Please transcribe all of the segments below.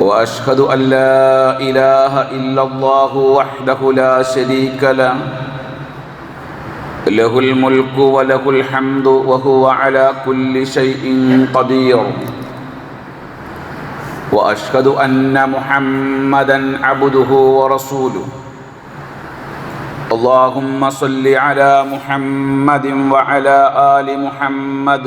وأشهد أن لا إله إلا الله وحده لا شريك له. له الملك وله الحمد وهو على كل شيء قدير. وأشهد أن محمدا عبده ورسوله. اللهم صل على محمد وعلى آل محمد.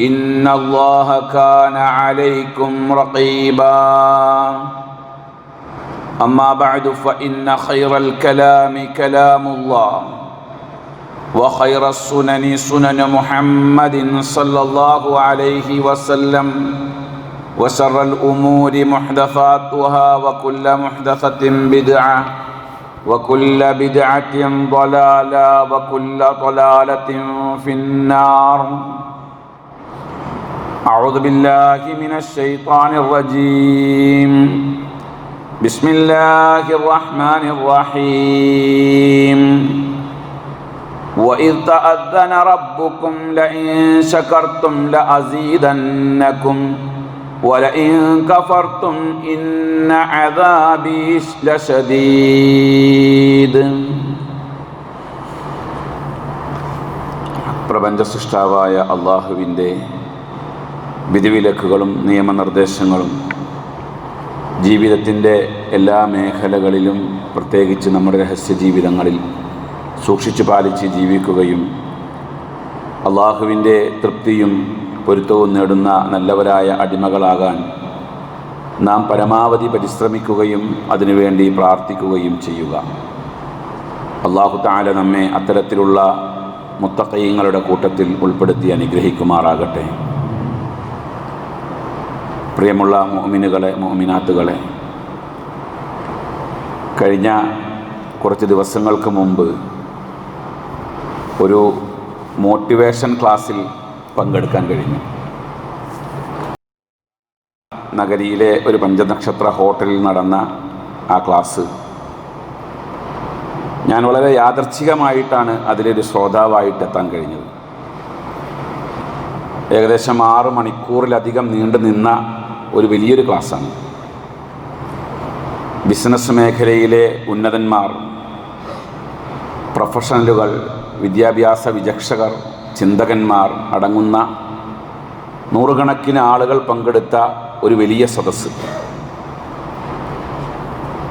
ان الله كان عليكم رقيبا. اما بعد فان خير الكلام كلام الله وخير السنن سنن محمد صلى الله عليه وسلم وشر الأمور محدثاتها وكل محدثه بدعه وكل بدعه ضلاله وكل ضلاله في النار أعوذ بالله من الشيطان الرجيم بسم الله الرحمن الرحيم وإذ تأذن ربكم لئن شكرتم لأزيدنكم ولئن كفرتم إن عذابي لشديد പ്രപഞ്ച സൃഷ്ടാവായ അള്ളാഹുവിൻ്റെ വിധിവിലക്കുകളും നിയമനിർദ്ദേശങ്ങളും ജീവിതത്തിന്റെ എല്ലാ മേഖലകളിലും പ്രത്യേകിച്ച് നമ്മുടെ രഹസ്യ ജീവിതങ്ങളിൽ സൂക്ഷിച്ചു പാലിച്ച് ജീവിക്കുകയും അള്ളാഹുവിന്റെ തൃപ്തിയും പൊരുത്തവും നേടുന്ന നല്ലവരായ അടിമകളാകാൻ നാം പരമാവധി പരിശ്രമിക്കുകയും അതിനുവേണ്ടി പ്രാർത്ഥിക്കുകയും ചെയ്യുക. അള്ളാഹു താല നമ്മെ അത്തരത്തിലുള്ള മുത്തക്കയ്യങ്ങളുടെ കൂട്ടത്തിൽ ഉൾപ്പെടുത്തി അനുഗ്രഹിക്കുമാറാകട്ടെ. പ്രിയമുള്ള മോമിനുകളെ മോമിനാത്തുകളെ കഴിഞ്ഞ കുറച്ച് ദിവസങ്ങൾക്ക് മുമ്പ് ഒരു മോട്ടിവേഷൻ ക്ലാസ്സിൽ പങ്കെടുക്കാൻ കഴിഞ്ഞു. നഗരിയിലെ ഒരു പഞ്ചനക്ഷത്ര ഹോട്ടലിൽ നടന്ന ആ ക്ലാസ്. ഞാൻ വളരെ യാദർച്ഛികമായിട്ടാണ് അതിലൊരു ശ്രോതാവായിട്ട് എത്താൻ കഴിഞ്ഞത്. ഏകദേശം ആറ് മണിക്കൂറിലധികം നീണ്ടു നിന്ന ഒരു വലിയൊരു ക്ലാസ്സാണ്. ബിസിനസ് മേഖലയിലെ ഉന്നതന്മാർ പ്രൊഫഷണലുകൾ വിദ്യാഭ്യാസ വിചക്ഷകർ ചിന്തകന്മാർ അടങ്ങുന്ന നൂറുകണക്കിന് ആളുകൾ പങ്കെടുത്ത ഒരു വലിയ സദസ്സ്.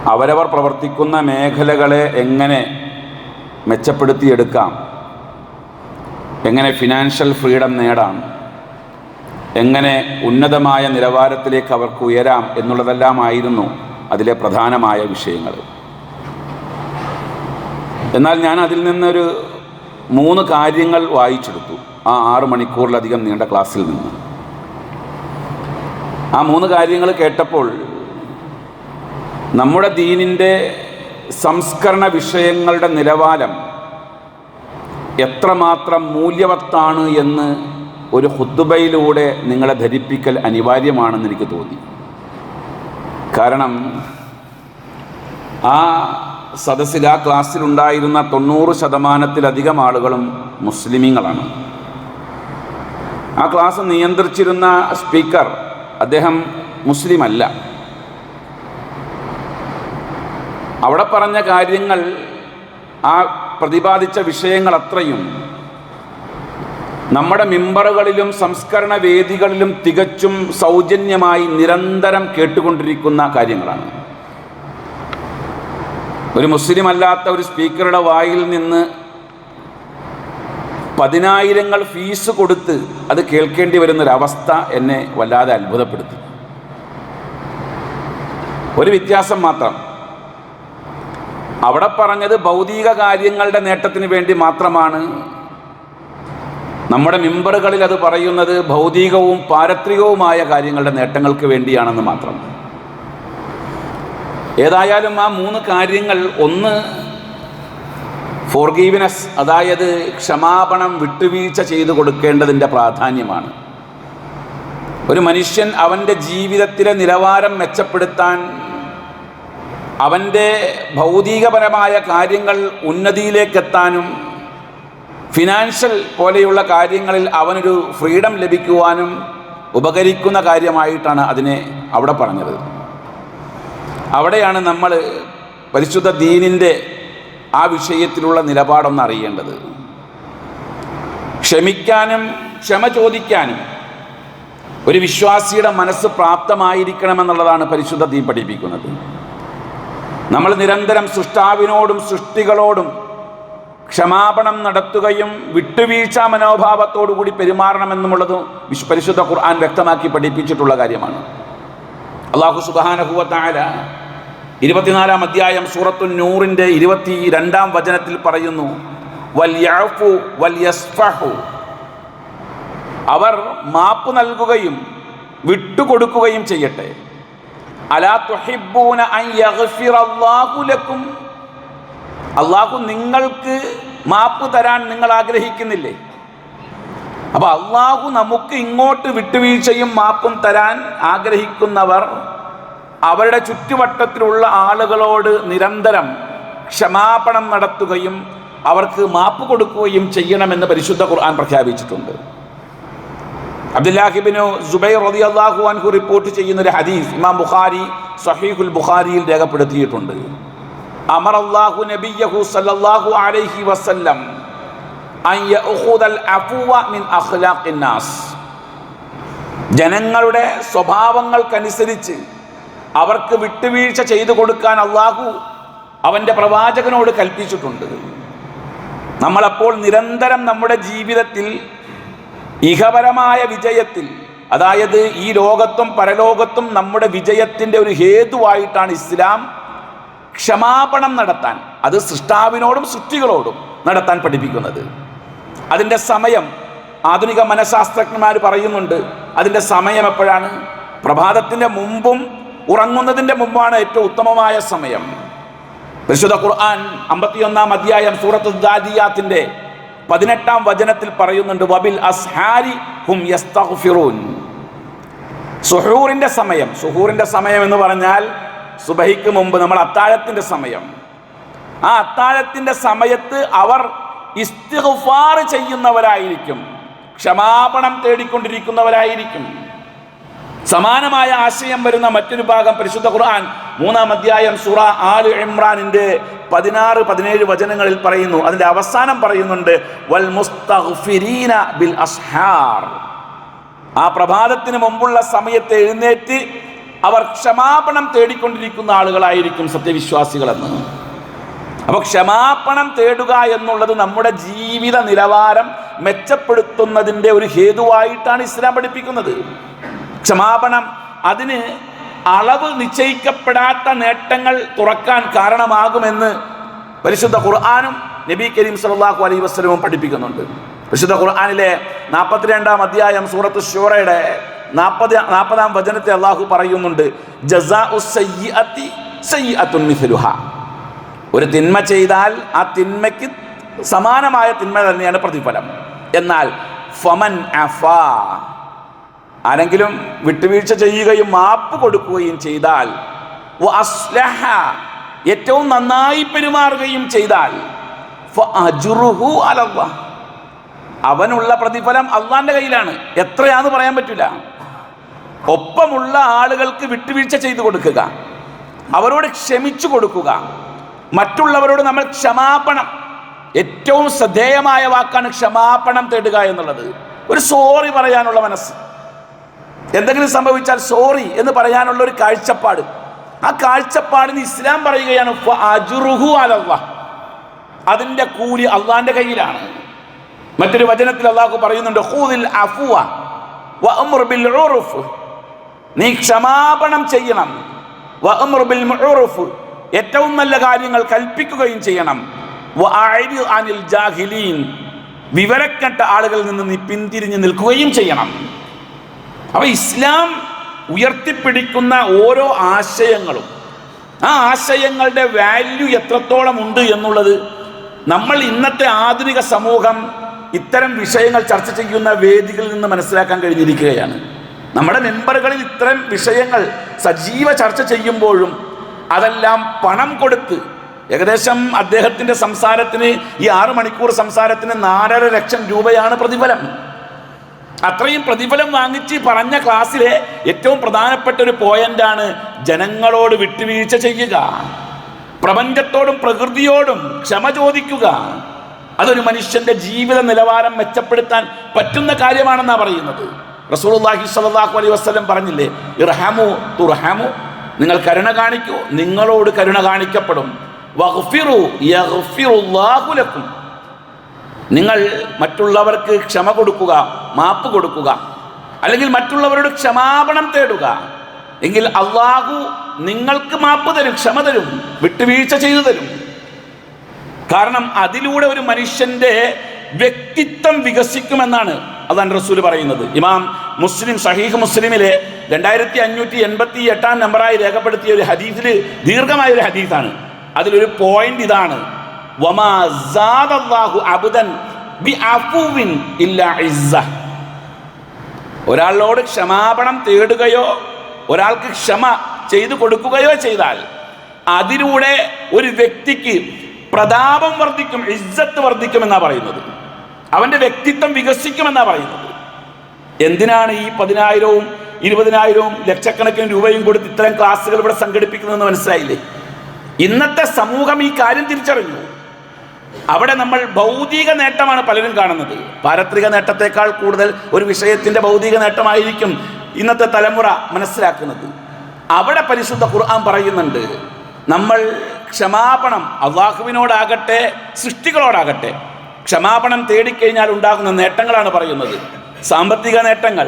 അവരവർ പ്രവർത്തിക്കുന്ന മേഖലകളെ എങ്ങനെ മെച്ചപ്പെടുത്തിയെടുക്കാം? എങ്ങനെ ഫിനാൻഷ്യൽ ഫ്രീഡം നേടാം? എങ്ങനെ ഉന്നതമായ നിലവാരത്തിലേക്ക് അവർക്ക് ഉയരാം എന്നുള്ളതെല്ലാമായിരുന്നു അതിലെ പ്രധാനമായ വിഷയങ്ങൾ. എന്നാൽ ഞാൻ അതിൽ നിന്നൊരു മൂന്ന് കാര്യങ്ങൾ വായിച്ചെടുത്തു ആ ആറ് മണിക്കൂറിലധികം നീണ്ട ക്ലാസ്സിൽ നിന്ന്. ആ മൂന്ന് കാര്യങ്ങൾ കേട്ടപ്പോൾ നമ്മുടെ ദീനിന്റെ സംസ്കരണ വിഷയങ്ങളുടെ നിലവാരം എത്രമാത്രം മൂല്യവത്താണ് എന്ന് ഒരു ഹുദ്ബയിലൂടെ നിങ്ങളെ ധരിപ്പിക്കൽ അനിവാര്യമാണെന്ന് എനിക്ക് തോന്നി. കാരണം ആ സദസ്സിൽ ആ ക്ലാസ്സിലുണ്ടായിരുന്ന തൊണ്ണൂറ് ശതമാനത്തിലധികം ആളുകളും മുസ്ലിമീങ്ങളാണ്. ആ ക്ലാസ് നിയന്ത്രിച്ചിരുന്ന സ്പീക്കർ അദ്ദേഹം മുസ്ലിമല്ല. അവിടെ പറഞ്ഞ കാര്യങ്ങൾ ആ പ്രതിപാദിച്ച വിഷയങ്ങൾ അത്രയും നമ്മുടെ മിമ്പറുകളിലും സംസ്കരണ വേദികളിലും തികച്ചും സൗജന്യമായി നിരന്തരം കേട്ടുകൊണ്ടിരിക്കുന്ന കാര്യങ്ങളാണ്. ഒരു മുസ്ലിം അല്ലാത്ത ഒരു സ്പീക്കറുടെ വായിൽ നിന്ന് പതിനായിരങ്ങൾ ഫീസ് കൊടുത്ത് അത് കേൾക്കേണ്ടി വരുന്നൊരവസ്ഥ എന്നെ വല്ലാതെ അത്ഭുതപ്പെടുത്തി. ഒരു വ്യത്യാസം മാത്രം. അവിടെ പറഞ്ഞത് ഭൗതിക കാര്യങ്ങളുടെ നേട്ടത്തിന് വേണ്ടി മാത്രമാണ് നമ്മുടെ മിമ്പറുകളിൽ അത് പറയുന്നത് ഭൗതികവും പാരത്രികവുമായ കാര്യങ്ങളുടെ നേട്ടങ്ങൾക്ക് വേണ്ടിയാണെന്ന് മാത്രം. ഏതായാലും ആ മൂന്ന് കാര്യങ്ങൾ ഒന്ന് ഫോർഗീവിനെസ് അതായത് ക്ഷമാപണം വിട്ടുവീഴ്ച ചെയ്തു കൊടുക്കേണ്ടതിന്റെ പ്രാധാന്യമാണ്. ഒരു മനുഷ്യൻ അവന്റെ ജീവിതത്തിലെ നിലവാരം മെച്ചപ്പെടുത്താൻ അവന്റെ ഭൗതികപരമായ കാര്യങ്ങൾ ഉന്നതിയിലേക്കെത്താനും ഫിനാൻഷ്യൽ പോലെയുള്ള കാര്യങ്ങളിൽ അവനൊരു ഫ്രീഡം ലഭിക്കുവാനും ഉപകരിക്കുന്ന കാര്യമായിട്ടാണ് അതിനെ അവിടെ പറഞ്ഞത്. അവിടെയാണ് നമ്മൾ പരിശുദ്ധ ദീനിന്റെ ആ വിഷയത്തിലുള്ള നിലപാടൊന്ന് അറിയേണ്ടത്. ക്ഷമിക്കാനും ക്ഷമ ചോദിക്കാനും ഒരു വിശ്വാസിയുടെ മനസ്സ് പ്രാപ്തമായിരിക്കണമെന്നുള്ളതാണ് പരിശുദ്ധ ദീൻ പഠിപ്പിക്കുന്നത്. നമ്മൾ നിരന്തരം സൃഷ്ടാവിനോടും സൃഷ്ടികളോടും ക്ഷമാപണം നടത്തുകയും വിട്ടുവീഴ്ച മനോഭാവത്തോടുകൂടി പെരുമാറണമെന്നുമുള്ളത് വിശ്വപരിശുദ്ധ ഖുർആൻ വ്യക്തമാക്കി പഠിപ്പിച്ചിട്ടുള്ള കാര്യമാണ്. അള്ളാഹു സുബാനഹുവത്തായ ഇരുപത്തിനാലാം അധ്യായം സൂറത്തു നൂറിന്റെ ഇരുപത്തി രണ്ടാം വചനത്തിൽ പറയുന്നു അവർ മാപ്പ് നൽകുകയും വിട്ടുകൊടുക്കുകയും ചെയ്യട്ടെ. അലാ ലക്കും അള്ളാഹു നിങ്ങൾക്ക് മാപ്പ് തരാൻ നിങ്ങൾ ആഗ്രഹിക്കുന്നില്ലേ? അപ്പൊ അള്ളാഹു നമുക്ക് ഇങ്ങോട്ട് വിട്ടുവീഴ്ചയും മാപ്പും തരാൻ ആഗ്രഹിക്കുന്നവർ അവരുടെ ചുറ്റുവട്ടത്തിലുള്ള ആളുകളോട് നിരന്തരം ക്ഷമാപണം നടത്തുകയും അവർക്ക് മാപ്പ് കൊടുക്കുകയും ചെയ്യണമെന്ന് പരിശുദ്ധ ഖുർആൻ പ്രഖ്യാപിച്ചിട്ടുണ്ട്. അബ്ദുല്ലാഹിബിനു സുബൈർ റതി അള്ളാഹു അൻഹു റിപ്പോർട്ട് ചെയ്യുന്ന ഒരു ഹദീസ് ഇമാം ബുഖാരി സഹീഖുൽ ബുഖാരിയിൽ രേഖപ്പെടുത്തിയിട്ടുണ്ട്. അള്ളാഹു നബിയഹു സല്ലല്ലാഹു അലൈഹി വസല്ലം അൻ യഅഖുദൽ അഫുവ മിൻ അഖ്ലാഖിൻ നാസ്. ജനങ്ങളുടെ സ്വഭാവങ്ങൾക്കനുസരിച്ച് അവർക്ക് വിട്ടുവീഴ്ച ചെയ്തു കൊടുക്കാൻ അള്ളാഹു അവന്റെ പ്രവാചകനോട് കൽപ്പിച്ചിട്ടുണ്ട്. നമ്മളപ്പോൾ നിരന്തരം നമ്മുടെ ജീവിതത്തിൽ ഇഹപരമായ വിജയത്തിൽ അതായത് ഈ ലോകത്തും പരലോകത്തും നമ്മുടെ വിജയത്തിന്റെ ഒരു ഹേതുവായിട്ടാണ് ഇസ്ലാം ക്ഷമാപണം നടത്താൻ അത് സൃഷ്ടാവിനോടും സൃഷ്ടികളോടും നടത്താൻ പഠിപ്പിക്കുന്നത്. അതിന്റെ സമയം ആധുനിക മനഃശാസ്ത്രജ്ഞന്മാർ പറയുന്നുണ്ട് അതിന്റെ സമയം എപ്പോഴാണ്? പ്രഭാതത്തിന്റെ മുമ്പും ഉറങ്ങുന്നതിന്റെ മുമ്പാണ് ഏറ്റവും ഉത്തമമായ സമയം. പരിശുദ്ധ ഖുർആൻ അമ്പത്തിയൊന്നാം അധ്യായം സൂറത്ത് ദാദിയാത്തിന്റെ പതിനെട്ടാം വചനത്തിൽ പറയുന്നുണ്ട് വബിൽ അസ്ഹാരി ഹും യസ്തഗ്ഫിറൂൻ. സുഹൂറിന്റെ സമയം സുഹൂറിന്റെ സമയം എന്ന് പറഞ്ഞാൽ സുബഹിക്ക് മുമ്പ് നമ്മൾ അത്താഴത്തിന്റെ സമയം. ആ അത്താഴത്തിന്റെ സമയത്ത് അവർ ഇസ്തിഗ്ഫാർ ചെയ്യുന്നവരായിരിക്കും. ക്ഷമാപണം തേടിക്കൊണ്ടിരിക്കുന്നവരായിരിക്കും. സമാനമായ ആശയം വരുന്ന മറ്റൊരു ഭാഗം പരിശുദ്ധ ഖുർആൻ മൂന്നാം അധ്യായം സുറ ആൽ ഇമ്രാനിന്റെ പതിനാറ് പതിനേഴ് വചനങ്ങളിൽ പറയുന്നു. അതിന്റെ അവസാനം പറയുന്നുണ്ട് വൽ മുസ്തഗ്ഫിരീന ബിൽ അസ്ഹാർ. ആ പ്രഭാതത്തിന് മുമ്പുള്ള സമയത്ത് എഴുന്നേറ്റ് അവർ ക്ഷമാപണം തേടിക്കൊണ്ടിരിക്കുന്ന ആളുകളായിരിക്കും സത്യവിശ്വാസികളെന്ന്. അപ്പോൾ ക്ഷമാപണം തേടുക എന്നുള്ളത് നമ്മുടെ ജീവിത നിലവാരം മെച്ചപ്പെടുത്തുന്നതിന്റെ ഒരു ഹേതുവായിട്ടാണ് ഇസ്ലാം പഠിപ്പിക്കുന്നത്. ക്ഷമാപണം അതിന് അളവ് നിശ്ചയിക്കപ്പെടാത്ത നേട്ടങ്ങൾ തുറക്കാൻ കാരണമാകുമെന്ന് പരിശുദ്ധ ഖുർആാനും നബി കരീം സലാഹു അലൈ വസ്ലമും പഠിപ്പിക്കുന്നുണ്ട്. പരിശുദ്ധ ഖുർആാനിലെ നാൽപ്പത്തിരണ്ടാം അധ്യായം സൂറത്ത് ഷൂറയുടെ നാൽപ്പത് നാൽപ്പതാം വചനത്തെ അള്ളാഹു പറയുന്നുണ്ട് ഒരു തിന്മ ചെയ്താൽ ആ തിന്മയ്ക്ക് സമാനമായ തിന്മ തന്നെയാണ് പ്രതിഫലം. എന്നാൽ ഫമൻ അഫാ. ആരെങ്കിലും വിട്ടുവീഴ്ച ചെയ്യുകയും മാപ്പ് കൊടുക്കുകയും ചെയ്താൽ ഏറ്റവും നന്നായി പെരുമാറുകയും ചെയ്താൽ. അവനുള്ള പ്രതിഫലം അള്ളാന്റെ കയ്യിലാണ്. എത്രയാന്ന് പറയാൻ പറ്റില്ല ഒപ്പമുള്ള ആളുകൾക്ക് വിട്ടുവീഴ്ച ചെയ്തു കൊടുക്കുക. അവരോട് ക്ഷമിച്ചു കൊടുക്കുക. മറ്റുള്ളവരോട് നമ്മൾ ക്ഷമാപണം. ഏറ്റവും ശ്രദ്ധേയമായ വാക്കാണ് ക്ഷമാപണം തേടുക എന്നുള്ളത്. ഒരു സോറി പറയാനുള്ള മനസ്സ്. എന്തെങ്കിലും സംഭവിച്ചാൽ സോറി എന്ന് പറയാനുള്ള ഒരു കാഴ്ചപ്പാട്. ആ കാഴ്ചപ്പാടിന് ഇസ്ലാം പറയുകയാണ് അജുറുഹു അലല്ലാഹ്. അതിന്റെ കൂലി അള്ളാന്റെ കയ്യിലാണ്. മറ്റൊരു വചനത്തിൽ അള്ളാഹു പറയുന്നുണ്ട് ഹൂദിൽ അഫ്വ വ ഉറുഫ്." നീ ക്ഷമാപണം ചെയ്യണം. ഏറ്റവും നല്ല കാര്യങ്ങൾ കൽപ്പിക്കുകയും ചെയ്യണം. അനിൽ വിവരക്കെട്ട ആളുകളിൽ നിന്ന് നീ പിന്തിരിഞ്ഞ് നിൽക്കുകയും ചെയ്യണം. അപ്പൊ ഇസ്ലാം ഉയർത്തിപ്പിടിക്കുന്ന ഓരോ ആശയങ്ങളും ആ ആശയങ്ങളുടെ വാല്യൂ എത്രത്തോളം ഉണ്ട് എന്നുള്ളത് നമ്മൾ ഇന്നത്തെ ആധുനിക സമൂഹം ഇത്തരം വിഷയങ്ങൾ ചർച്ച ചെയ്യുന്ന വേദികളിൽ നിന്ന് മനസ്സിലാക്കാൻ കഴിഞ്ഞിരിക്കുകയാണ്. നമ്മുടെ മെമ്പറുകളിൽ ഇത്തരം വിഷയങ്ങൾ സജീവ ചർച്ച ചെയ്യുമ്പോഴും അതെല്ലാം പണം കൊടുത്ത് ഏകദേശം അദ്ദേഹത്തിന്റെ സംസാരത്തിന് ഈ ആറ് മണിക്കൂർ സംസാരത്തിന് നാലര ലക്ഷം രൂപയാണ് പ്രതിഫലം. അത്രയും പ്രതിഫലം വാങ്ങിച്ച് പറഞ്ഞ ക്ലാസ്സിലെ ഏറ്റവും പ്രധാനപ്പെട്ട ഒരു പോയിന്റാണ് ജനങ്ങളോട് വിട്ടുവീഴ്ച ചെയ്യുക. പ്രപഞ്ചത്തോടും പ്രകൃതിയോടും ക്ഷമ ചോദിക്കുക. അതൊരു മനുഷ്യന്റെ ജീവിത നിലവാരം മെച്ചപ്പെടുത്താൻ പറ്റുന്ന കാര്യമാണെന്നാണ് പറയുന്നത്. റസൂലുള്ളാഹി സ്വല്ലല്ലാഹു അലൈഹി വസ്ലം പറഞ്ഞില്ലേ ഇർഹാമു തുർഹാമു നിങ്ങൾ കരുണ കാണിക്കൂ നിങ്ങളോട് കരുണ കാണിക്കപ്പെടും. നിങ്ങൾ മറ്റുള്ളവർക്ക് ക്ഷമ കൊടുക്കുക മാപ്പ് കൊടുക്കുക അല്ലെങ്കിൽ മറ്റുള്ളവരോട് ക്ഷമാപണം തേടുക. എങ്കിൽ അള്ളാഹു നിങ്ങൾക്ക് മാപ്പ് തരും ക്ഷമ തരും വിട്ടുവീഴ്ച ചെയ്തു തരും. കാരണം അതിലൂടെ ഒരു മനുഷ്യന്റെ വ്യക്തിത്വം വികസിക്കുമെന്നാണ് അതാണ് റസൂൽ പറയുന്നത്. ഇമാം മുസ്ലിം സഹീഹ് മുസ്ലിമിലെ രണ്ടായിരത്തി അഞ്ഞൂറ്റി എൺപത്തി എട്ടാം നമ്പറായി രേഖപ്പെടുത്തിയ ഒരു ഹദീസിൽ ദീർഘമായ ഒരു ഹദീസാണ്. അതിലൊരു പോയിന്റ് ഇതാണ്. ഒരാളോട് ക്ഷമാപണം തേടുകയോ ഒരാൾക്ക് ക്ഷമ ചെയ്തു കൊടുക്കുകയോ ചെയ്താൽ അതിലൂടെ ഒരു വ്യക്തിക്ക് പ്രതാപം വർദ്ധിക്കും ഇജ്ജത്ത് വർദ്ധിക്കുമെന്നാണ് പറയുന്നത്. അവന്റെ വ്യക്തിത്വം വികസിക്കുമെന്നാണ് പറയുന്നത്. എന്തിനാണ് ഈ പതിനായിരവും ഇരുപതിനായിരവും ലക്ഷക്കണക്കിന് രൂപയും കൊടുത്ത് ഇത്തരം ക്ലാസ്സുകൾ ഇവിടെ സംഘടിപ്പിക്കുന്നതെന്ന് മനസ്സിലായില്ലേ? ഇന്നത്തെ സമൂഹം ഈ കാര്യം തിരിച്ചറിഞ്ഞു. അവിടെ നമ്മൾ ഭൗതിക നേട്ടമാണ് പലരും കാണുന്നത്. പാരത്രിക നേട്ടത്തെക്കാൾ കൂടുതൽ ഒരു വിഷയത്തിന്റെ ഭൗതിക നേട്ടമായിരിക്കും ഇന്നത്തെ തലമുറ മനസ്സിലാക്കുന്നത്. അവിടെ പരിശുദ്ധ ഖുർആൻ പറയുന്നുണ്ട് നമ്മൾ ക്ഷമാപണം അള്ളാഹുവിനോടാകട്ടെ സൃഷ്ടികളോടാകട്ടെ ക്ഷമാപണം തേടിക്കഴിഞ്ഞാൽ ഉണ്ടാകുന്ന നേട്ടങ്ങളാണ് പറയുന്നത്. സാമ്പത്തിക നേട്ടങ്ങൾ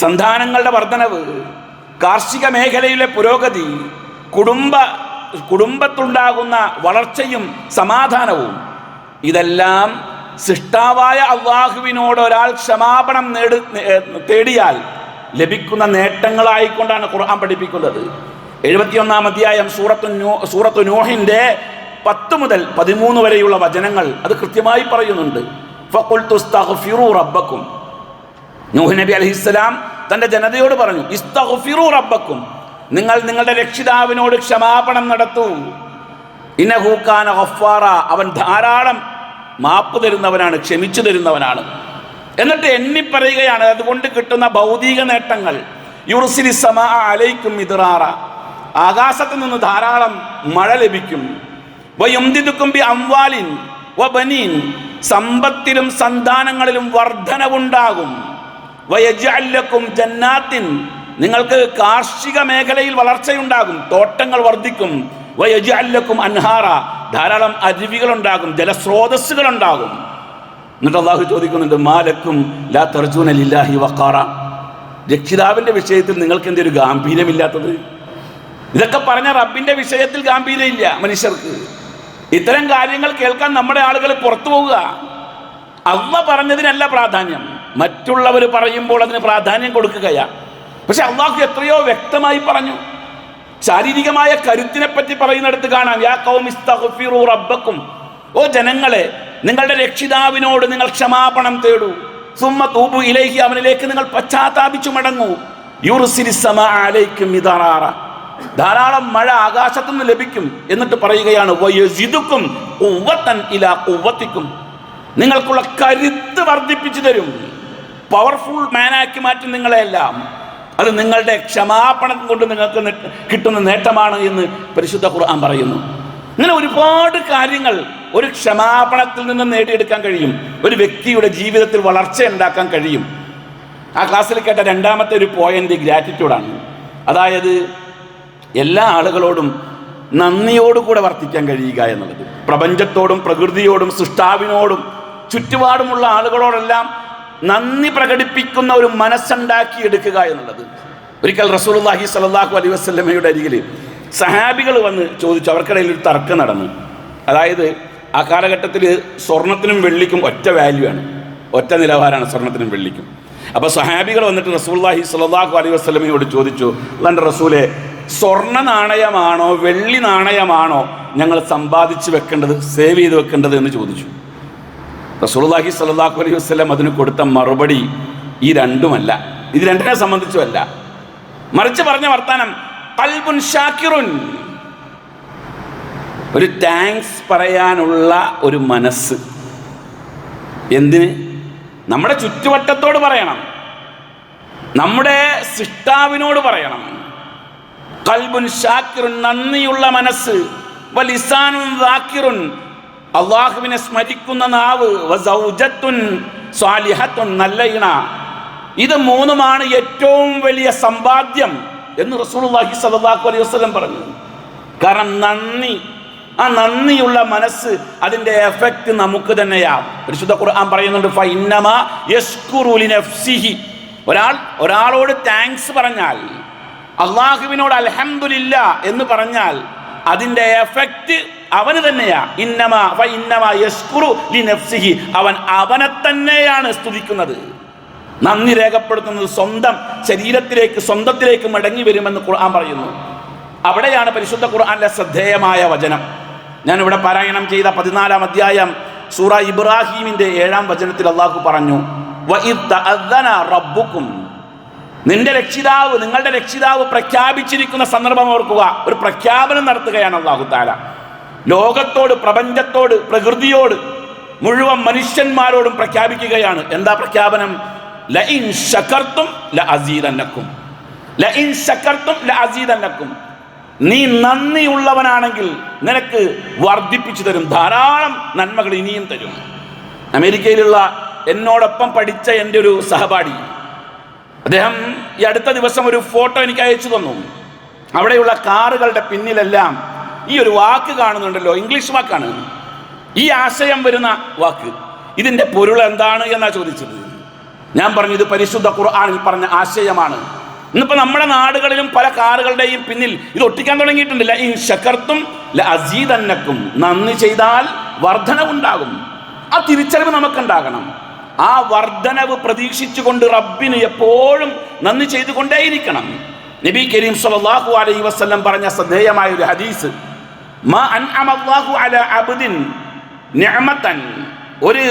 സന്താനങ്ങളുടെ വർധനവ് കാർഷിക മേഖലയിലെ പുരോഗതി കുടുംബ കുടുംബത്തുണ്ടാകുന്ന വളർച്ചയും സമാധാനവും ഇതെല്ലാം സൃഷ്ടാവായ അള്ളാഹുവിനോട് ഒരാൾ ക്ഷമാപണം നേടു തേടിയാൽ ലഭിക്കുന്ന നേട്ടങ്ങളായിക്കൊണ്ടാണ് ഖുർആൻ പഠിപ്പിക്കുന്നത്. എഴുപത്തിയൊന്നാം അധ്യായം സൂറത്തു സൂറത്തു നൂഹിന്റെ പത്ത് മുതൽ പതിമൂന്ന് വരെയുള്ള വചനങ്ങൾ അത് കൃത്യമായി പറയുന്നുണ്ട്. റബ്ബക്കും. നബി അലഹിസ്സലാം തന്റെ ജനതയോട് പറഞ്ഞു ഇസ്തഗ്ഫിറൂ റബ്ബക്കും. നിങ്ങൾ നിങ്ങളുടെ രക്ഷിതാവിനോട് ക്ഷമാപണം നടത്തൂ. ഇനഹൂക്കാന ഗഫാറ അവൻ ധാരാളം മാപ്പ് തരുന്നവനാണ് ക്ഷമിച്ചു തരുന്നവനാണ്. എന്നിട്ട് എണ്ണി പറയുകയാണ് അതുകൊണ്ട് കിട്ടുന്ന ഭൗതിക നേട്ടങ്ങൾ യുർസിലി സമാ അലൈക്കും ഇതിറാറ ആകാശത്ത് നിന്ന് ധാരാളം മഴ ലഭിക്കും. വയുംദിദുക്കും ബി അംവാലിൻ വബനീൻ. സമ്പത്തിലും സന്താനങ്ങളിലും വർധനവുണ്ടാകും. ജന്നാത്തിൻ. നിങ്ങൾക്ക് കാർഷിക മേഖലയിൽ വളർച്ചയുണ്ടാകും. തോട്ടങ്ങൾ വർദ്ധിക്കും. വയജഅല്ലക്കും അൻഹാറ. ധാരാളം ജലസ്രോതസ്സുകൾ ഉണ്ടാകും എന്നിട്ട് അള്ളാഹു ചോദിക്കുന്നുണ്ട് മാലക്കും ലാ തർജൂന ലില്ലാഹി വഖാറ. രക്ഷിതാവിന്റെ വിഷയത്തിൽ നിങ്ങൾക്ക് എന്തൊരു ഗാംഭീര്യമില്ലാത്തത്? ഇതൊക്കെ പറഞ്ഞ റബ്ബിന്റെ വിഷയത്തിൽ ഗാംഭീര്യമില്ല മനുഷ്യർക്ക്. ഇത്തരം കാര്യങ്ങൾ കേൾക്കാൻ നമ്മുടെ ആളുകൾ പുറത്തു പോവുക. അവ പറഞ്ഞതിനല്ല പ്രാധാന്യം. മറ്റുള്ളവർ പറയുമ്പോൾ അതിന് പ്രാധാന്യം കൊടുക്കുകയാ. പക്ഷെ അള്ളാഹു എത്രയോ വ്യക്തമായി പറഞ്ഞു. ശാരീരികമായ കരുത്തിനെ പറ്റി പറയുന്നിടത്ത് കാണാം. റബ്ബക്കും. ഓ ജനങ്ങളെ നിങ്ങളുടെ രക്ഷിതാവിനോട് നിങ്ങൾ ക്ഷമാപണം തേടൂ. സുമ്മ തൂബു ഇലേഹി അവനിലേക്ക് നിങ്ങൾ പശ്ചാത്താപിച്ചു മടങ്ങൂ. യുറുസിരി സമാ മിദറാറ ധാരാളം മഴ ആകാശത്തു നിന്ന് ലഭിക്കും എന്നിട്ട് പറയുകയാണ് വയസിതുക്കും ഇല ഉവ്വത്തിക്കും. നിങ്ങൾക്കുള്ള കരുത്ത് വർദ്ധിപ്പിച്ചു തരും. പവർഫുൾ മാനാക്കി മാറ്റും നിങ്ങളെല്ലാം അത് നിങ്ങളുടെ ക്ഷമാപണം കൊണ്ട് നിങ്ങൾക്ക് കിട്ടുന്ന നേട്ടമാണ് എന്ന് പരിശുദ്ധ ഖുർആൻ പറയുന്നു. ഇങ്ങനെ ഒരുപാട് കാര്യങ്ങൾ ഒരു ക്ഷമാപണത്തിൽ നിന്ന് നേടിയെടുക്കാൻ കഴിയും. ഒരു വ്യക്തിയുടെ ജീവിതത്തിൽ വളർച്ച ഉണ്ടാക്കാൻ കഴിയും. ആ ക്ലാസ്സിൽ കേട്ട രണ്ടാമത്തെ ഒരു പോയിന്റ് ഗ്രാറ്റിറ്റ്യൂഡാണ് അതായത് എല്ലാ ആളുകളോടും നന്ദിയോടുകൂടെ വർത്തിക്കാൻ കഴിയുക എന്നുള്ളത്. പ്രപഞ്ചത്തോടും പ്രകൃതിയോടും സൃഷ്ടാവിനോടും ചുറ്റുപാടുമുള്ള ആളുകളോടെല്ലാം നന്ദി പ്രകടിപ്പിക്കുന്ന ഒരു മനസ്സുണ്ടാക്കി എടുക്കുക എന്നുള്ളത്. ഒരിക്കൽ റസൂലുള്ളാഹി സലാഹു അലൈഹി വസ്ലമയുടെ അരികിൽ സഹാബികൾ വന്ന് ചോദിച്ചു. അവർക്കിടയിൽ ഒരു തർക്കം നടന്നു. അതായത് ആ കാലഘട്ടത്തിൽ സ്വർണത്തിനും വെള്ളിക്കും ഒറ്റ വാല്യൂ ആണ്. ഒറ്റ നിലവാരമാണ് സ്വർണത്തിനും വെള്ളിക്കും. അപ്പോൾ സഹാബികൾ വന്നിട്ട് റസൂലുള്ളാഹി സലാഹു അലൈഹി വസ്ലമയോട് ചോദിച്ചു. അല്ലാണ്ട് റസൂലെ സ്വർണ നാണയമാണോ വെള്ളി നാണയമാണോ ഞങ്ങൾ സമ്പാദിച്ചു വെക്കേണ്ടത് സേവ് ചെയ്ത് വെക്കേണ്ടത് എന്ന് ചോദിച്ചു. റസൂലുള്ളാഹി സ്വല്ലല്ലാഹു അലൈഹി വസല്ലം അതിന് കൊടുത്ത മറുപടി ഈ രണ്ടുമല്ല. ഇത് രണ്ടിനെ സംബന്ധിച്ചുമല്ല. മറിച്ച് പറഞ്ഞ വർത്താനം കൽബുൻ ഷാക്കിറുൻ. ഒരു താങ്ക്സ് പറയാനുള്ള ഒരു മനസ്സ്. എന്തിന്? നമ്മുടെ ചുറ്റുവട്ടത്തോട് പറയണം. നമ്മുടെ സിഷ്ടാവിനോട് പറയണം. കൽബുൻ ഷാക്കിറുൻ നന്ദിയുള്ള മനസ്സ്. അള്ളാഹുവിനെ സ്മരിക്കുന്ന നാവ്. സ്വാലിഹത്തുൻ നല്ല ഇണ. ഇത് മൂന്നുമാണ് ഏറ്റവും വലിയ സമ്പാദ്യം എന്ന് സ്വല്ലല്ലാഹു അലൈഹി വസല്ലം പറഞ്ഞു. കാരണം നന്ദി ആ നന്ദിയുള്ള മനസ്സ് അതിന്റെ എഫക്റ്റ് നമുക്ക് തന്നെയാണ് ഖുർആൻ പറയുന്നുണ്ട് ഒരാൾ ഒരാളോട് താങ്ക്സ് പറഞ്ഞാൽ അള്ളാഹുവിനോട് അൽഹംദുലില്ല എന്ന് പറഞ്ഞാൽ അതിന്റെ എഫക്റ്റ് അവന് തന്നെയാ. ഇന്നമ ഫഇന്നമ യശ്കുറു ലിനഫ്സിഹി അവൻ അവനെ തന്നെയാണ് സ്തുതിക്കുന്നത്. നന്ദി രേഖപ്പെടുത്തുന്നത് സ്വന്തം ശരീരത്തിലേക്ക് സ്വന്തത്തിലേക്ക് മടങ്ങി വരുമെന്ന് ഖുർആൻ പറയുന്നു. അവിടെയാണ് പരിശുദ്ധ ഖുർആന്റെ ശ്രദ്ധേയമായ വചനം. ഞാൻ ഇവിടെ പാരായണം ചെയ്ത പതിനാലാം അധ്യായം സൂറ ഇബ്രാഹീമിന്റെ ഏഴാം വചനത്തിൽ അള്ളാഹു പറഞ്ഞു "വഇദ് റബ്ബുക്കും നിന്റെ രക്ഷിതാവ് നിങ്ങളുടെ രക്ഷിതാവ് പ്രഖ്യാപിച്ചിരിക്കുന്ന സന്ദർഭം ഓർക്കുക. ഒരു പ്രഖ്യാപനം നടത്തുകയാണ് അള്ളാഹു താല ലോകത്തോട് പ്രപഞ്ചത്തോട് പ്രകൃതിയോട് മുഴുവൻ മനുഷ്യന്മാരോടും പ്രഖ്യാപിക്കുകയാണ്. എന്താ പ്രഖ്യാപനം? ല ഇൻ ശകർത്തും ല അസീതന്നക്കും ല ഇൻ ശകർത്തും ല അസീതന്നക്കും നീ നന്ദിയുള്ളവനാണെങ്കിൽ നിനക്ക് വർദ്ധിപ്പിച്ചു തരും. ധാരാളം നന്മകൾ ഇനിയും തരും. അമേരിക്കയിലുള്ള എന്നോടൊപ്പം പഠിച്ച എന്റെ ഒരു സഹപാഠി അദ്ദേഹം ഈ അടുത്ത ദിവസം ഒരു ഫോട്ടോ എനിക്ക് അയച്ചു തന്നു. അവിടെയുള്ള കാറുകളുടെ പിന്നിലെല്ലാം ഈ ഒരു വാക്ക് കാണുന്നുണ്ടല്ലോ ഇംഗ്ലീഷ് വാക്കാണ്. ഈ ആശയം വരുന്ന വാക്ക് ഇതിന്റെ പൊരുൾ എന്താണ് എന്നാ ചോദിച്ചത്. ഞാൻ പറഞ്ഞു ഇത് പരിശുദ്ധ ഖുർആാനിൽ പറഞ്ഞ ആശയമാണ്. ഇന്നിപ്പോ നമ്മുടെ നാടുകളിലും പല കാറുകളുടെയും പിന്നിൽ ഇത് ഒട്ടിക്കാൻ തുടങ്ങിയിട്ടുണ്ടല്ല ഈ ശക്കർത്തും അസീതന്നക്കും നന്ദി ചെയ്താൽ വർധനവുണ്ടാകും. ആ തിരിച്ചറിവ് നമുക്കുണ്ടാകണം. ആ വർധനവ് പ്രതീക്ഷിച്ചുകൊണ്ട് റബ്ബിന് എപ്പോഴും നന്ദി ചെയ്തുകൊണ്ടേയിരിക്കണം. നബി കരീം സല്ലല്ലാഹു അലൈ വസ്ലം പറഞ്ഞ ശ്രദ്ധേയമായ ഒരു ഹദീസ് ഒരു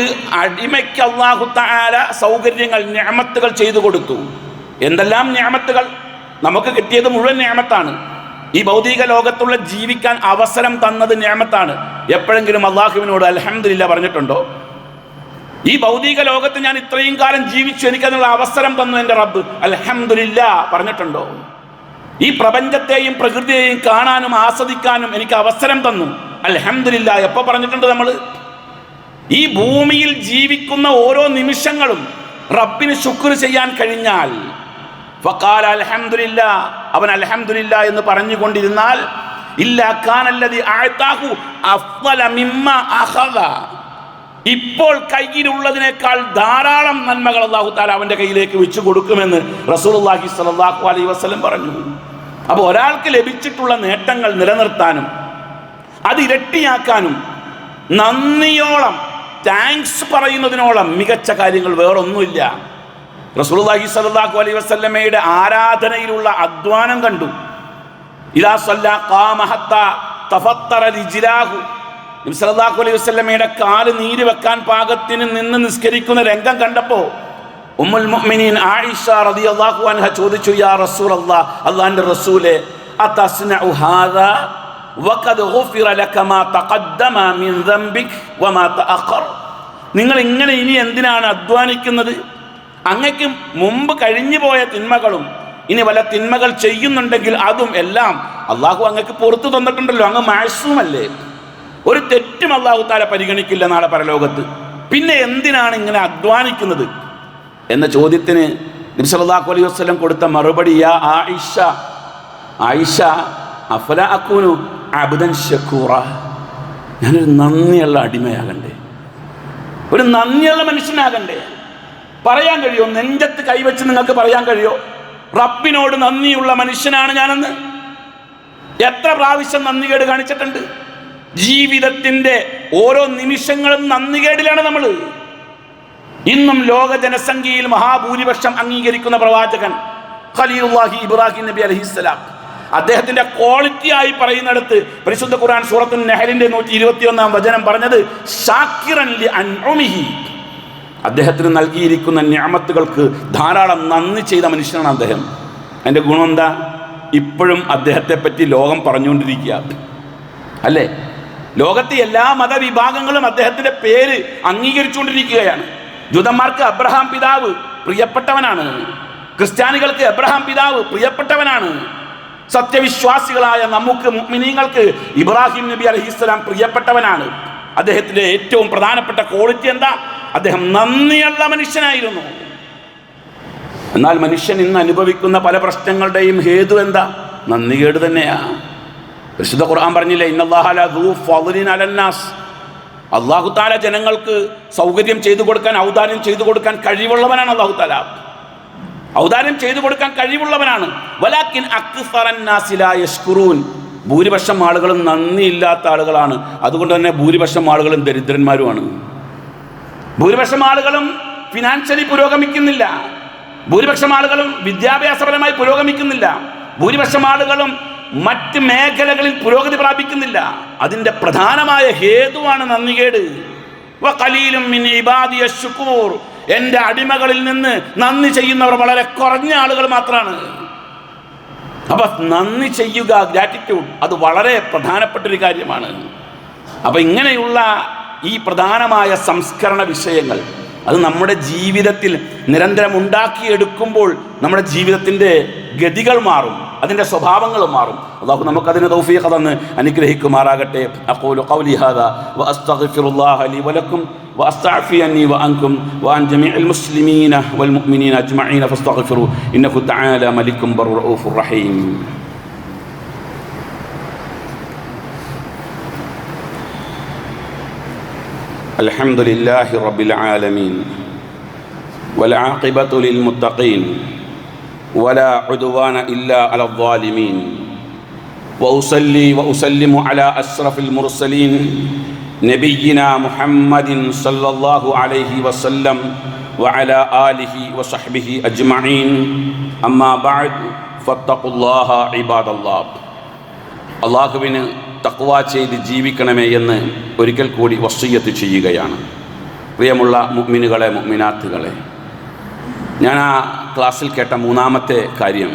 അടിമയ്ക്ക് അള്ളാഹു തആല സൗകര്യങ്ങൾ ഞാമത്തുകൾ ചെയ്തു കൊടുത്തു. എന്തെല്ലാം ഞാമത്തുകൾ നമുക്ക് കിട്ടിയത് മുഴുവൻ ഞാമത്താണ് ഈ ഭൗതിക ലോകത്തുള്ള ജീവിക്കാൻ അവസരം തന്നത് ഞാമത്താണ് എപ്പോഴെങ്കിലും അള്ളാഹുവിനോട് അലഹമില്ല പറഞ്ഞിട്ടുണ്ടോ? ഈ ഭൗതിക ലോകത്ത് ഞാൻ ഇത്രയും കാലം ജീവിച്ചു എനിക്കതിനുള്ള അവസരം തന്നു എന്റെ റബ്ബ്. അലഹമില്ല പറഞ്ഞിട്ടുണ്ടോ? ഈ പ്രപഞ്ചത്തെയും പ്രകൃതിയെയും കാണാനും ആസ്വദിക്കാനും എനിക്ക് അവസരം തന്നു. അലഹമില്ല എപ്പോൾ പറഞ്ഞിട്ടുണ്ട് നമ്മൾ ഈ ഭൂമിയിൽ ജീവിക്കുന്ന ഓരോ നിമിഷങ്ങളും റബ്ബിന് ശുക്ർ ചെയ്യാൻ കഴിഞ്ഞാൽ ഫഖാല അലഹമില്ല അവൻ അലഹമില്ല എന്ന് പറഞ്ഞുകൊണ്ടിരുന്നാൽ ഇല്ലാ കാനല്ലദി ആഴ്ത്താഹു അഫ്വല മിമ്മ അഖദ ഇപ്പോൾ കയ്യിലുള്ളതിനേക്കാൾ ധാരാളം നന്മകൾ അള്ളാഹു താല അവന്റെ കയ്യിലേക്ക് വെച്ചു കൊടുക്കുമെന്ന് റസൂലുള്ളാഹി സലാഹു അലൈ വസ്ലം പറഞ്ഞു. അപ്പോൾ ഒരാൾക്ക് ലഭിച്ചിട്ടുള്ള നേട്ടങ്ങൾ നിലനിർത്താനും അത് ഇരട്ടിയാക്കാനും നന്ദിയോളം താങ്ക്സ് പറയുന്നതിനോളം മികച്ച കാര്യങ്ങൾ വേറൊന്നുമില്ല. റസൂലുള്ളാഹി സലാഹു അലൈ വസ്ലമയുടെ ആരാധനയിലുള്ള അധ്വാനം കണ്ടു. ഇദാ സല്ലാ ഖാമ ഹത്താ തഫത്തറ നബി സല്ലല്ലാഹു അലൈഹി വസല്ലമയുടെ കാൽ നീര് വെക്കാൻ പാകത്തിന് നിന്ന് നിസ്കരിക്കുന്ന രംഗം കണ്ടപ്പോ ഉമ്മുൽ മുഅ്മിനീൻ ആയിഷ റളിയല്ലാഹു അൻഹ ചോദിച്ചു യാ റസൂലല്ലാഹ് അല്ലാഹുവിന്റെ റസൂലേ അതസ്നഉ ഹാദാ വഖദ് ഗുഫിറ ലക മാ തഖദ്ദമ മിൻ ദംബിക് വമാ തഅഖർ. നിങ്ങൾ ഇങ്ങനെ ഇനി എന്തിനാണ് അധ്വാനിക്കുന്നത്? അങ്ങക്ക് മുമ്പ് കഴിഞ്ഞു പോയ തിന്മകളും ഇനി വല്ല തിന്മകൾ ചെയ്യുന്നുണ്ടെങ്കിൽ അതും എല്ലാം അള്ളാഹു അങ്ങക്ക് പുറത്തു തന്നിട്ടുണ്ടല്ലോ അങ്ങ് മാസൂമല്ലേ ഒരു തെറ്റും അള്ളാഹു താല പരിഗണിക്കില്ല നാളെ പരലോകത്ത്. പിന്നെ എന്തിനാണ് ഇങ്ങനെ അധ്വാനിക്കുന്നത്? എന്ന ചോദ്യത്തിന് നബിസല്ലാഹു അലൈഹി വസ്ലം കൊടുത്ത മറുപടി ആയിഷ ആയിഷ അഫല അക്കൂനു അബുദൻ ഷക്കൂറ ഞാനൊരു നന്ദിയുള്ള അടിമയാകണ്ടേ. ഒരു നന്ദിയുള്ള മനുഷ്യനാകണ്ടേ. പറയാൻ കഴിയോ? നെഞ്ചത്ത് കൈവച്ച് നിങ്ങൾക്ക് പറയാൻ കഴിയോ? റബ്ബിനോട് നന്ദിയുള്ള മനുഷ്യനാണ് ഞാനെന്ന്. എത്ര പ്രാവശ്യം നന്ദി കേട് കാണിച്ചിട്ടുണ്ട്? ജീവിതത്തിന്റെ ഓരോ നിമിഷങ്ങളും നന്ദികേടിലാണ് നമ്മൾ. ഇന്നും ലോക ജനസംഖ്യയിൽ മഹാഭൂരിപക്ഷം അംഗീകരിക്കുന്ന പ്രവാചകൻ ഖലീലുല്ലാഹി ഇബ്രാഹിം നബി അലഹിസ്സലാം അദ്ദേഹത്തിന്റെ ക്വാളിറ്റി ആയി പറയുന്നിടത്ത് പരിശുദ്ധ ഖുർആൻ സൂറത്തു നെഹലിന്റെ നൂറ്റി ഇരുപത്തിയൊന്നാം വചനം പറഞ്ഞത് അദ്ദേഹത്തിന് നൽകിയിരിക്കുന്ന ഞാമത്തുകൾക്ക് ധാരാളം നന്ദി ചെയ്ത മനുഷ്യനാണ് അദ്ദേഹം. അതിന്റെ ഗുണം എന്താ? ഇപ്പോഴും അദ്ദേഹത്തെ പറ്റി ലോകം പറഞ്ഞുകൊണ്ടിരിക്കുക അല്ലേ? ലോകത്തെ എല്ലാ മതവിഭാഗങ്ങളും അദ്ദേഹത്തിന്റെ പേര് അംഗീകരിച്ചുകൊണ്ടിരിക്കുകയാണ്. ജൂതന്മാർക്ക് അബ്രഹാം പിതാവ് പ്രിയപ്പെട്ടവനാണ്. ക്രിസ്ത്യാനികൾക്ക് എബ്രഹാം പിതാവ് പ്രിയപ്പെട്ടവനാണ്. സത്യവിശ്വാസികളായ നമുക്ക് മുഅ്മിനീങ്ങൾക്ക് ഇബ്രാഹിം നബി അലഹിസ്ലാം പ്രിയപ്പെട്ടവനാണ്. അദ്ദേഹത്തിന്റെ ഏറ്റവും പ്രധാനപ്പെട്ട ക്വാളിറ്റി എന്താ? അദ്ദേഹം നന്ദിയുള്ള മനുഷ്യനായിരുന്നു. എന്നാൽ മനുഷ്യൻ ഇന്ന് അനുഭവിക്കുന്ന പല പ്രശ്നങ്ങളുടെയും ഹേതു എന്താ? നന്ദികേട് തന്നെയാ. പരിശുദ്ധ ഖുർആൻ പറഞ്ഞില്ലേ ഇന്നല്ലാഹുനാസ് അള്ളാഹു താല ജനങ്ങൾക്ക് സൗകര്യം ചെയ്തു കൊടുക്കാൻ ഔദാര്യം ചെയ്തു കൊടുക്കാൻ കഴിവുള്ളവനാണ് അള്ളാഹു താല ഔദാര്യം ചെയ്തു കൊടുക്കാൻ കഴിവുള്ളവനാണ്. വലാക്കിൻ യഷ്കുറൂൻ ഭൂരിപക്ഷം ആളുകളും നന്ദിയില്ലാത്ത ആളുകളാണ്. അതുകൊണ്ട് തന്നെ ഭൂരിപക്ഷം ആളുകളും ദരിദ്രന്മാരുമാണ്. ഭൂരിപക്ഷം ആളുകളും ഫിനാൻഷ്യലി പുരോഗമിക്കുന്നില്ല. ഭൂരിപക്ഷം ആളുകളും വിദ്യാഭ്യാസപരമായി പുരോഗമിക്കുന്നില്ല. ഭൂരിപക്ഷം ആളുകളും മറ്റ് മേഖലകളിൽ പുരോഗതി പ്രാപിക്കുന്നില്ല. അതിന്റെ പ്രധാനമായ ഹേതുവാണ് നന്ദികേട്. എന്റെ അടിമകളിൽ നിന്ന് നന്ദി ചെയ്യുന്നവർ വളരെ കുറഞ്ഞ ആളുകൾ മാത്രമാണ് അപ്പൊ നന്ദി ചെയ്യുക ഗ്രാറ്റിറ്റ്യൂഡ് അത് വളരെ പ്രധാനപ്പെട്ടൊരു കാര്യമാണ്. അപ്പൊ ഇങ്ങനെയുള്ള ഈ പ്രധാനമായ സംസ്കരണ വിഷയങ്ങൾ അത് നമ്മുടെ ജീവിതത്തിൽ നിരന്തരം ഉണ്ടാക്കിയെടുക്കുമ്പോൾ നമ്മുടെ ജീവിതത്തിൻ്റെ ഗതികൾ മാറും അതിൻ്റെ സ്വഭാവങ്ങൾ മാറും അള്ളാഹു നമുക്കതിന് തൗഫീഖ തന്ന് അനുഗ്രഹിക്കുമാറാകട്ടെ അഖൂലു ഖൗലി ഹാദാ വഅസ്തഗ്ഫിറുല്ലാഹ ലി വലക്കും وأستعفي عني وعنكم وعن جميع المسلمين والمؤمنين أجمعين فاستغفروا إنه تعالى ملك بر رؤوف رحيم الحمد لله رب العالمين والعاقبة للمتقين ولا عدوان الا على الظالمين وأصلي واسلم على اشرف المرسلين نبينا محمد صلى الله عليه وسلم وعلى آله وصحبه أجمعين اما بعد فاتقوا الله عباد الله الله من തക്വ ചെയ്ത് ജീവിക്കണമേ എന്ന് ഒരിക്കൽ കൂടി വസ്തുയത്ത് ചെയ്യുകയാണ്. പ്രിയമുള്ള മുഗ്മിനുകളെ മുഗ്മിനാത്തുകളെ ഞാൻ ആ ക്ലാസ്സിൽ കേട്ട മൂന്നാമത്തെ കാര്യം.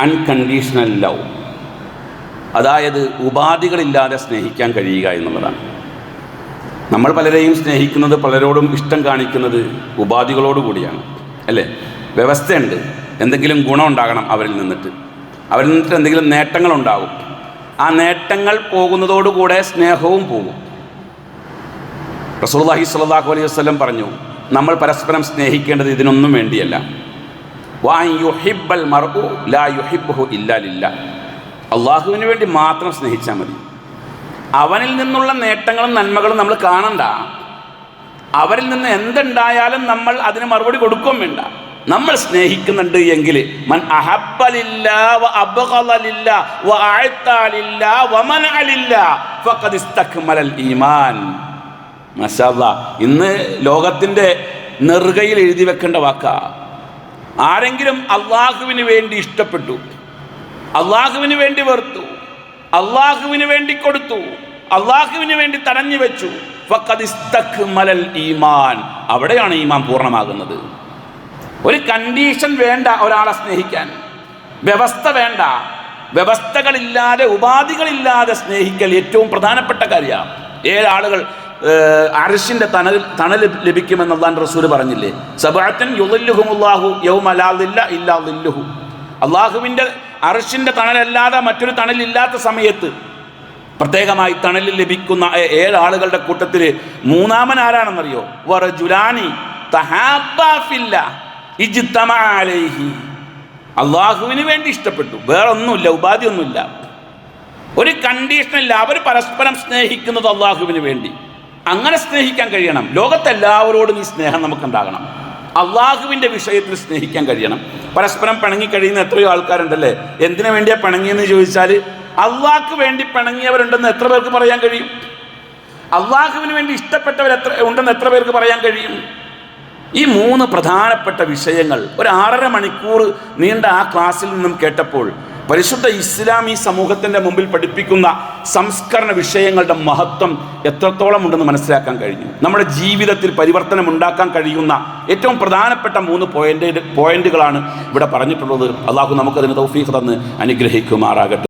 Unconditional love. അതായത് ഉപാധികളില്ലാതെ സ്നേഹിക്കാൻ കഴിയുക എന്നുള്ളതാണ്. നമ്മൾ പലരെയും സ്നേഹിക്കുന്നത് പലരോടും ഇഷ്ടം കാണിക്കുന്നത് ഉപാധികളോട് കൂടിയാണ്. അല്ലേ? വ്യവസ്ഥയുണ്ട്. എന്തെങ്കിലും ഗുണം ഉണ്ടാകണം അവരിൽ നിന്നിട്ട്. അവരിൽ നിന്നിട്ട് എന്തെങ്കിലും നേട്ടങ്ങളുണ്ടാകും ആ നേട്ടങ്ങൾ പോകുന്നതോടുകൂടെ സ്നേഹവും പോകും. റസൂലുള്ളാഹി സ്വല്ലല്ലാഹു അലൈഹി വസ്ലം പറഞ്ഞു നമ്മൾ പരസ്പരം സ്നേഹിക്കേണ്ടത് ഇതിനൊന്നും വേണ്ടിയല്ല. അള്ളാഹുവിന് വേണ്ടി മാത്രം സ്നേഹിച്ചാൽ മതി. അവനിൽ നിന്നുള്ള നേട്ടങ്ങളും നന്മകളും നമ്മൾ കാണണ്ട. അവരിൽ നിന്ന് എന്തുണ്ടായാലും നമ്മൾ അതിന് മറുപടി കൊടുക്കും വേണ്ട. നമ്മൾ സ്നേഹിക്കുന്നുണ്ട് എങ്കിൽ മൻ അഹബ്ബലില്ല വ അബ്ഗളലില്ല വ അഅ്തലില്ല വ മനഅലില്ല ഫഖദ് ഇസ്തക്മലൽ ഈമാൻ. മാഷാല്ലാ ഇന്ന് ലോകത്തിന്റെ നെറുകയിൽ എഴുതി വെക്കേണ്ട വാക്കാ. ആരെങ്കിലും അള്ളാഹുവിന് വേണ്ടി ഇഷ്ടപ്പെട്ടു അള്ളാഹുവിന് വേണ്ടി വെറുത്തു അള്ളാഹുവിന് വേണ്ടി കൊടുത്തു അള്ളാഹുവിന് വേണ്ടി തടഞ്ഞു വെച്ചു ഫഖദ് ഇസ്തക്മലൽ ഈമാൻ. അവിടെയാണ് ഈമാൻ പൂർണമാകുന്നത്. ഒരു കണ്ടീഷൻ വേണ്ട ഒരാളെ സ്നേഹിക്കാൻ. വ്യവസ്ഥ വേണ്ട. വ്യവസ്ഥകളില്ലാതെ ഉപാധികളില്ലാതെ സ്നേഹിക്കൽ ഏറ്റവും പ്രധാനപ്പെട്ട കാര്യമാണ് ഏഴാളുകൾ അരിശിന്റെ തണൽ തണൽ ലഭിക്കുമെന്ന് റസൂൽ പറഞ്ഞില്ലേ? സബാറ്റൻ യുദല്ലുഹുമുല്ലാഹു യൗമലാദില്ല ഇല്ലാ ദില്ലുഹു. അള്ളാഹുവിന്റെ അറിഷിന്റെ തണലല്ലാതെ മറ്റൊരു തണലില്ലാത്ത സമയത്ത് പ്രത്യേകമായി തണലിൽ ലഭിക്കുന്ന ഏഴാളുകളുടെ കൂട്ടത്തിൽ മൂന്നാമൻ ആരാണെന്നറിയോ? വറ ജുലാനി അള്ളാഹുവിന് വേണ്ടി ഇഷ്ടപ്പെട്ടു. വേറൊന്നുമില്ല ഉപാധിയൊന്നുമില്ല. ഒരു കണ്ടീഷനില്ല അവർ പരസ്പരം സ്നേഹിക്കുന്നത് അള്ളാഹുവിന് വേണ്ടി. അങ്ങനെ സ്നേഹിക്കാൻ കഴിയണം. ലോകത്തെല്ലാവരോടും ഈ സ്നേഹം നമുക്കുണ്ടാകണം. അള്ളാഹുവിന്റെ വിഷയത്തിൽ സ്നേഹിക്കാൻ കഴിയണം. പരസ്പരം പിണങ്ങി കഴിയുന്ന എത്രയോ ആൾക്കാരുണ്ടല്ലേ? എന്തിനു വേണ്ടിയാ പിണങ്ങിയെന്ന് ചോദിച്ചാൽ അള്ളാഹ്ക്ക് വേണ്ടി പിണങ്ങിയവരുണ്ടെന്ന് എത്ര പേർക്ക് പറയാൻ കഴിയും? അള്ളാഹുവിന് വേണ്ടി ഇഷ്ടപ്പെട്ടവർ എത്ര ഉണ്ടെന്ന് എത്ര പേർക്ക് പറയാൻ കഴിയും? ഈ മൂന്ന് പ്രധാനപ്പെട്ട വിഷയങ്ങൾ ഒരു ആറര മണിക്കൂർ നീണ്ട ആ ക്ലാസ്സിൽ നിന്നും കേട്ടപ്പോൾ പരിശുദ്ധ ഇസ്ലാം ഈ സമൂഹത്തിന്റെ മുമ്പിൽ പഠിപ്പിക്കുന്ന സംസ്കരണ വിഷയങ്ങളുടെ മഹത്വം എത്രത്തോളം ഉണ്ടെന്ന് മനസ്സിലാക്കാൻ കഴിഞ്ഞു. നമ്മുടെ ജീവിതത്തിൽ പരിവർത്തനം ഉണ്ടാക്കാൻ കഴിയുന്ന ഏറ്റവും പ്രധാനപ്പെട്ട മൂന്ന് പോയിന്റ് പോയിന്റുകളാണ് ഇവിടെ പറഞ്ഞിട്ടുള്ളത്. അള്ളാഹു നമുക്കതിന് തൗഫീഖ് തന്ന് അനുഗ്രഹിക്കുമാറാകട്ടെ.